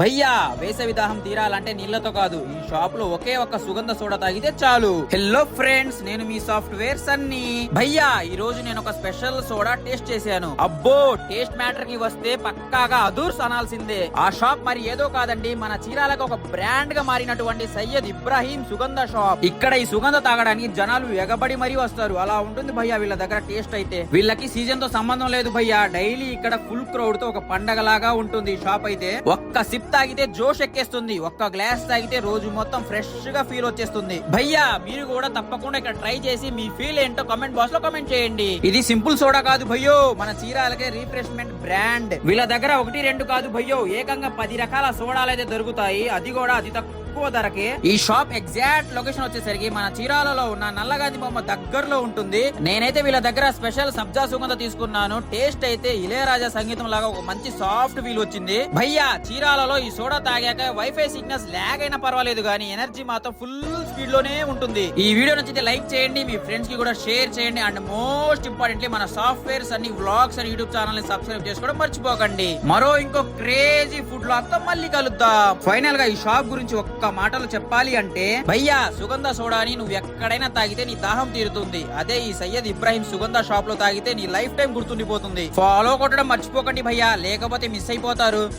భయ్యా వేసవి దాహం తీరాలంటే నీళ్ళతో కాదు. ఈ షాప్లో ఒకే ఒక్క సుగంధ సోడా తాగితే చాలు. హలో ఫ్రెండ్స్ నేను మీ సాఫ్ట్వేర్ సన్ని. భయ్యా ఈ రోజు నేను ఒక స్పెషల్ సోడా టేస్ట్ చేశాను. అబ్బో టేస్ట్ మ్యాటర్కి వస్తే పక్కాగా అదూర్స్ అనాల్సిందే. ఆ షాప్ మరి ఏదో కాదండి మన చీరాలకు ఒక బ్రాండ్గా మారినటువంటి సయ్యద్ ఇబ్రాహీం సుగంధ షాప్. ఇక్కడ ఈ సుగంధ తాగడానికి జనాలు ఎగబడి మరీ వస్తారు. అలా ఉంటుంది భయ్యా వీళ్ళ దగ్గర టేస్ట్ అయితే. వీళ్ళకి సీజన్తో సంబంధం లేదు భయ్యా. డైలీ ఇక్కడ ఫుల్ క్రౌడ్తో ఒక పండగ లాగా ఉంటుంది ఈ షాప్ అయితే. ఒక్క సిప్ తాగితే జోష్ ఎక్కేస్తుంది. ఒక్క గ్లాస్ తాగితే రోజు మొత్తం ఫ్రెష్గా ఫీల్ వచ్చేస్తుంది. భయ్యా మీరు కూడా తప్పకుండా ఇక్కడ ట్రై చేసి మీ ఫీల్ ఏంటో కామెంట్ బాక్స్లో కామెంట్ చేయండి. ఇది సింపుల్ సోడా కాదు భయ్యో. మన చీరాలకే రీఫ్రెష్మెంట్ బ్రాండ్. వీళ్ళ దగ్గర ఒకటి రెండు కాదు భయ్యో. ఏకంగా పది రకాల సోడాలు అయితే దొరుకుతాయి. అది కూడా అతి తక్కువ ధరకే ఈ షాప్ ఎగ్జాక్ట్ లొకేషన్ వచ్చేసరికి మన చీరాలలో ఉన్న నల్లగాంధీ బొమ్మ దగ్గరలో ఉంటుంది. నేనైతే వీళ్ళ దగ్గర స్పెషల్ సబ్జా సుగంధ తీసుకున్నాను. టేస్ట్ అయితే ఇళయరాజా సంగీతం లాగా ఒక మంచి సాఫ్ట్ ఫీల్ వచ్చింది. భయ్యా చీరాలలో ఈ సోడా తాగాక వైఫై సిగ్నల్స్ లాగ్ అయినా పర్వాలేదు కానీ ఎనర్జీ మాత్రం ఫుల్ స్పీడ్లోనే ఉంటుంది. ఈ వీడియో నచ్చితే లైక్ చేయండి మీ ఫ్రెండ్స్కి కూడా షేర్ చేయండి అండ్ మోస్ట్ ఇంపార్టెంట్లీ మన సాఫ్ట్వేర్స్ అన్ని వ్లాగ్స్ అని యూట్యూబ్ ఛానల్ని సబ్స్క్రైబ్ చేసుకోవడం మర్చిపోకండి. మరో ఇంకో క్రేజీ ఫుడ్లో తో మళ్ళీ కలుద్దాం. ఫైనల్గా ఈ షాప్ గురించి ఒక్క మాటలు చెప్పాలి అంటే భయ్యా సుగంధ సోడాని నువ్వు ఎక్కడైనా తాగితే నీ దాహం తీరుతుంది. అదే ఈ సయ్యద్ ఇబ్రాహిం సుగంధ షాప్లో తాగితే నీ లైఫ్ టైం గుర్తుండిపోతుంది. ఫాలో కొట్టడం మర్చిపోకండి భయ్యా. లేకపోతే మిస్ అయిపోతారు.